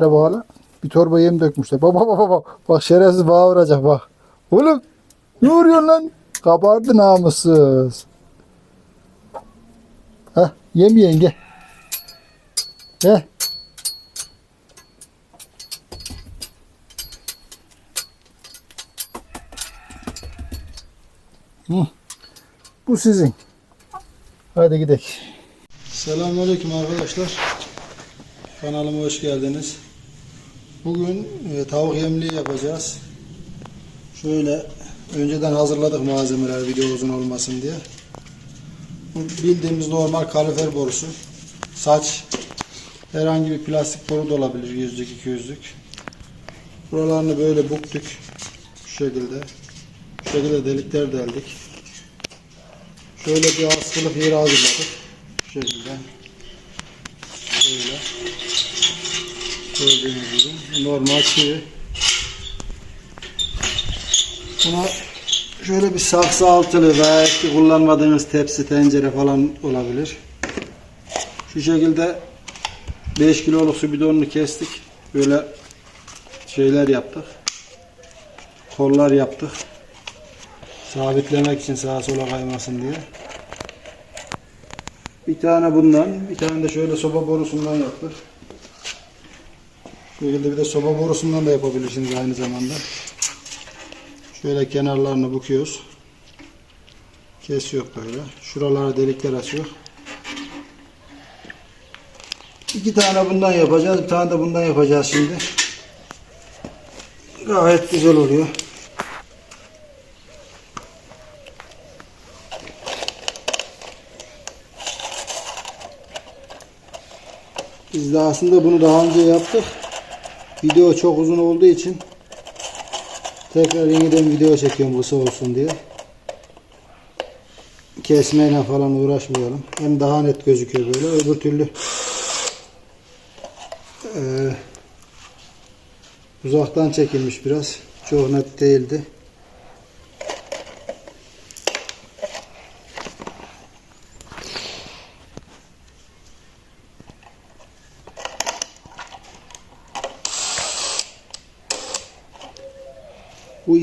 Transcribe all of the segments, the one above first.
Bağlı. Bir torba yem dökmüşler. Baba baba baba. Bak şerefsiz bağa vuracak bak. Oğlum ne vuruyorsun lan? Kabardı namussuz. Heh yem yiyen gel. Gel. Hı. Bu sizin. Hadi gidelim. Selamünaleyküm arkadaşlar. Kanalıma hoş geldiniz. Bugün e, tavuk yemliği yapacağız. Şöyle önceden hazırladık malzemeler video uzun olmasın diye. Bu bildiğimiz normal kalifer borusu. Saç herhangi bir plastik boru da olabilir yüzlük iki yüzlük. Buralarını böyle buktuk. Şu şekilde. Şu şekilde delikler deldik. Şöyle bir askılık yeri hazırladık. Şu şekilde. Böyle. Gördüğünüz gibi normal çivi. Buna şöyle bir saksı altılı veya eski kullanmadığınız tepsi, tencere falan olabilir. Şu şekilde 5 kiloluk su bidonunu kestik. Böyle şeyler yaptık. Kollar yaptık. Sabitlemek için sağa sola kaymasın diye. Bir tane bundan, bir tane de şöyle soba borusundan yaptık. Bu şekilde bir de soba borusundan da yapabilirsiniz aynı zamanda. Şöyle kenarlarını bukuyoruz. Kesiyor böyle. Şuralara delikler açıyor. İki tane bundan yapacağız. Bir tane de bundan yapacağız şimdi. Gayet güzel oluyor. Biz de aslında bunu daha önce yaptık. Video çok uzun olduğu için tekrar yeniden video çekiyorum kısa olsun diye. Kesmeyle falan uğraşmayalım. Hem daha net gözüküyor böyle. Öbür türlü eee, uzaktan çekilmiş biraz. Çok net değildi.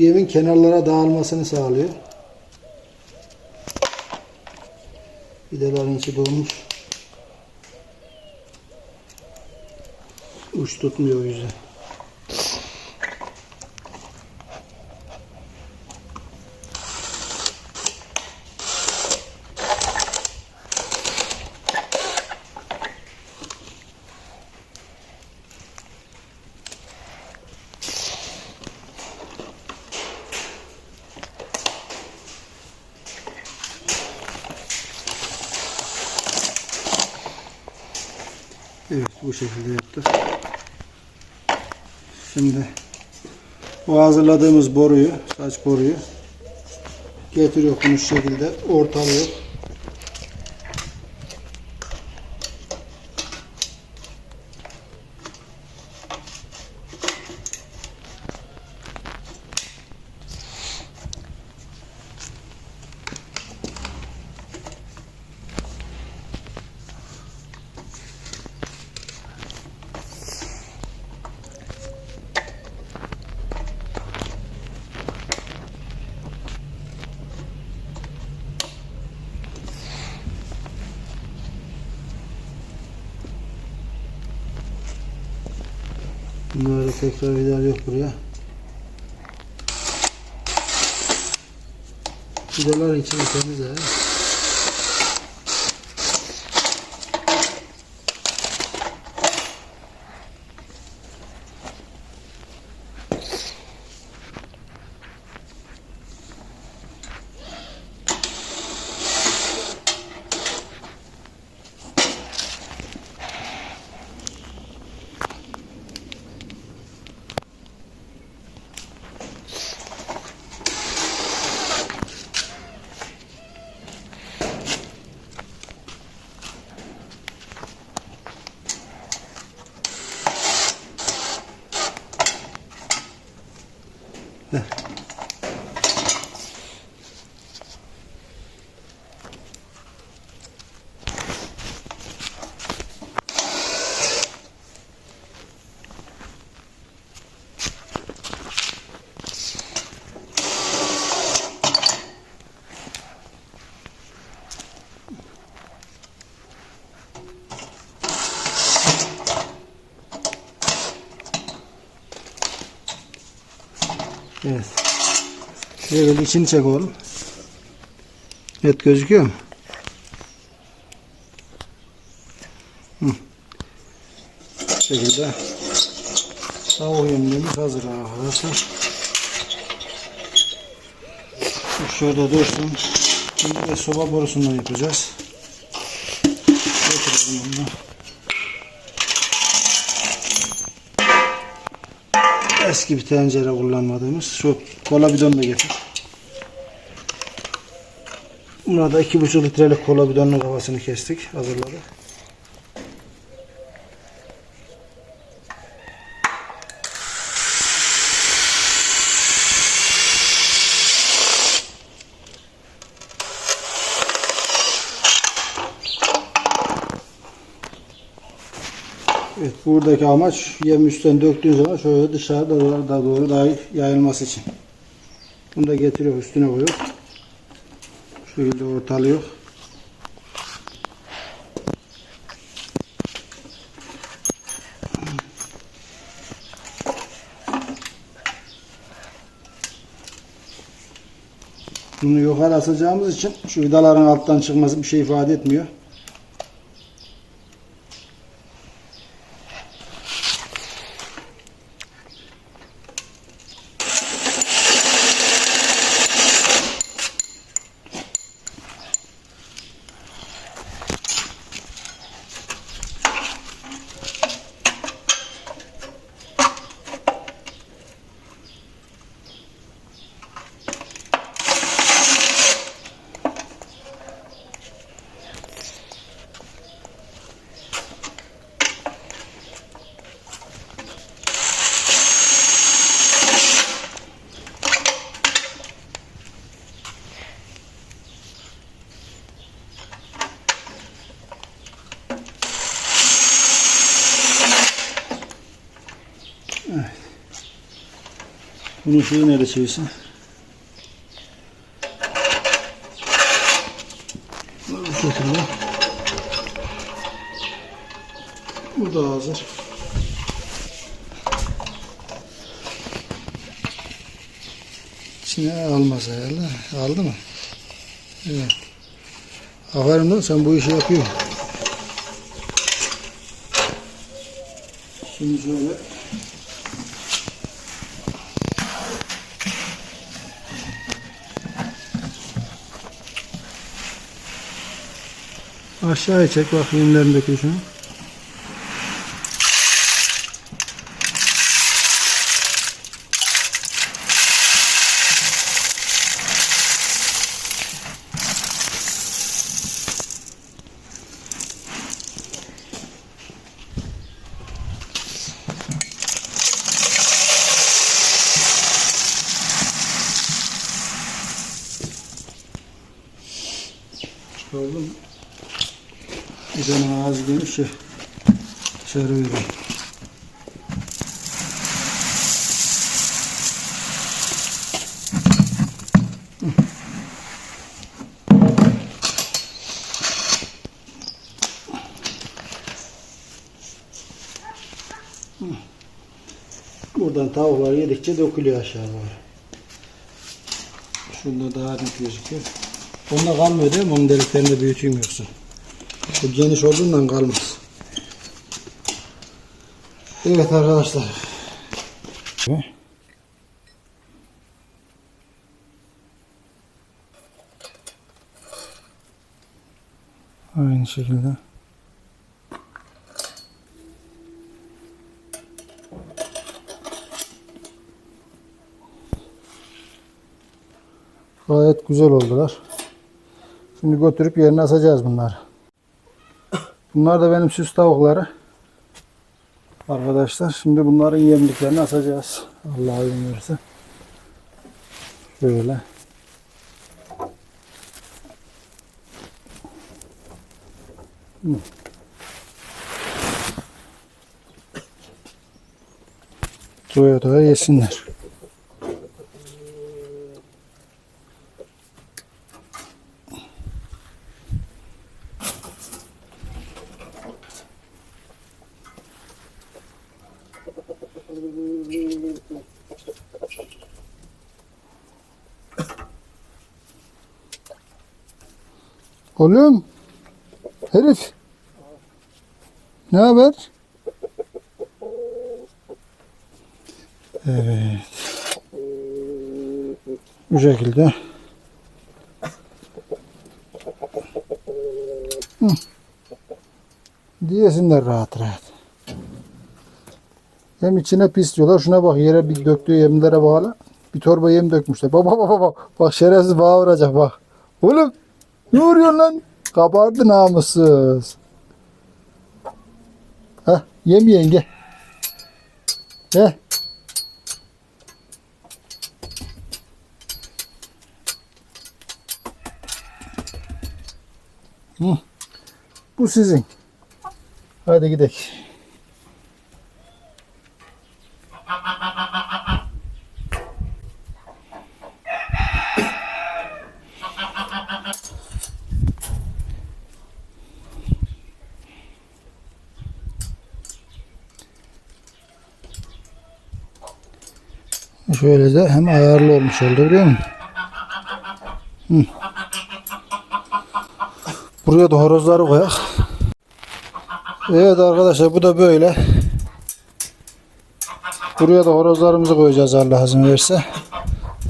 Yemin kenarlara dağılmasını sağlıyor. Videlerin içi dolmuş. Uç tutmuyor o yüzden. Evet bu şekilde yaptık. Şimdi bu hazırladığımız boruyu, saç boruyu getiriyor şu şekilde ortalıyor. Bunları tekrar vidal yok buraya. Vidaların içine temiz the Şöyle içini çek oğlum. Evet gözüküyor mu? Hı. Bu şekilde tavuk yemliğimiz hazır arkadaşlar. Şöyle dursun. Şimdi soba borusundan yapacağız. Götürelim bunu. Eski bir tencere kullanmadığımız şu kola bidonu da getir. Buna da 2,5 litrelik kola bidonun kafasını kestik. Hazırladık. Evet, buradaki amaç yem üstten döktüğün zaman şöyle dışarıda doğru, da doğru daha yayılması için. Bunu da getiriyor üstüne koyuyor. Şu şekilde ortalıyor. Bunu yukarı asacağımız için şu vidaların alttan çıkması bir şey ifade etmiyor. Bunun şeyi nerede çevirsin? Bu şekilde. Bu da hazır. İçine almaz herhalde. Aldı mı? Evet. Aferin lan sen bu işi yapıyorsun. Şimdi şöyle Aşağıya çek bak yemlerindeki şunu. Çıkardım. Bir tane ağzı geniş ya. Dışarı veriyorum. Buradan tavuklar yedikçe dökülüyor aşağı doğru. Şunda daha net gözüküyor. Onda kalmıyor değil mi? Onun deliklerini de büyüteyim yoksa. Bu geniş olduğundan kalmaz. Evet arkadaşlar. Aynı şekilde. Gayet güzel oldular. Şimdi götürüp yerine asacağız bunları. Bunlar da benim süs tavukları. Arkadaşlar şimdi bunların yemliklerini asacağız. Allah izin verirse. Şöyle. Hı. Doya doya yesinler. Oğlum. Herif. Ne haber? Evet. Bu şekilde. Hı. Diyesinler rahat rahat. Hem içine pis diyorlar. Şuna bak yere bir döktüğü yemlere bağlı. Bir torba yem dökmüşler. Bak bak bak bak. Bak şerefsiz bağa vuracak bak. Oğlum ne vuruyorsun lan? Kabardı namussuz. Heh yem yiyen gel. Gel. Hı. Bu sizin. Hadi gidelim. Şöyle de hem ayarlı olmuş oldu biliyor musun? Hı. Buraya da horozları koyak. Evet arkadaşlar bu da böyle. Buraya da horozlarımızı koyacağız Allah izin verirse.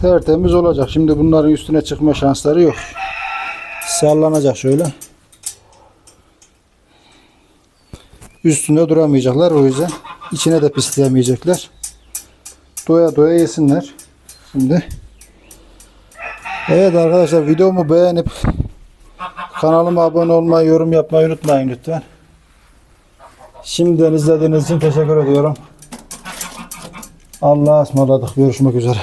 Tertemiz olacak. Şimdi bunların üstüne çıkma şansları yok. Sallanacak şöyle. Üstünde duramayacaklar o yüzden. içine de pisleyemeyecekler. Doya doya yesinler. Şimdi. Evet arkadaşlar videomu beğenip kanalıma abone olmayı, yorum yapmayı unutmayın lütfen. Şimdiden izlediğiniz için teşekkür ediyorum. Allah'a ısmarladık. Görüşmek üzere.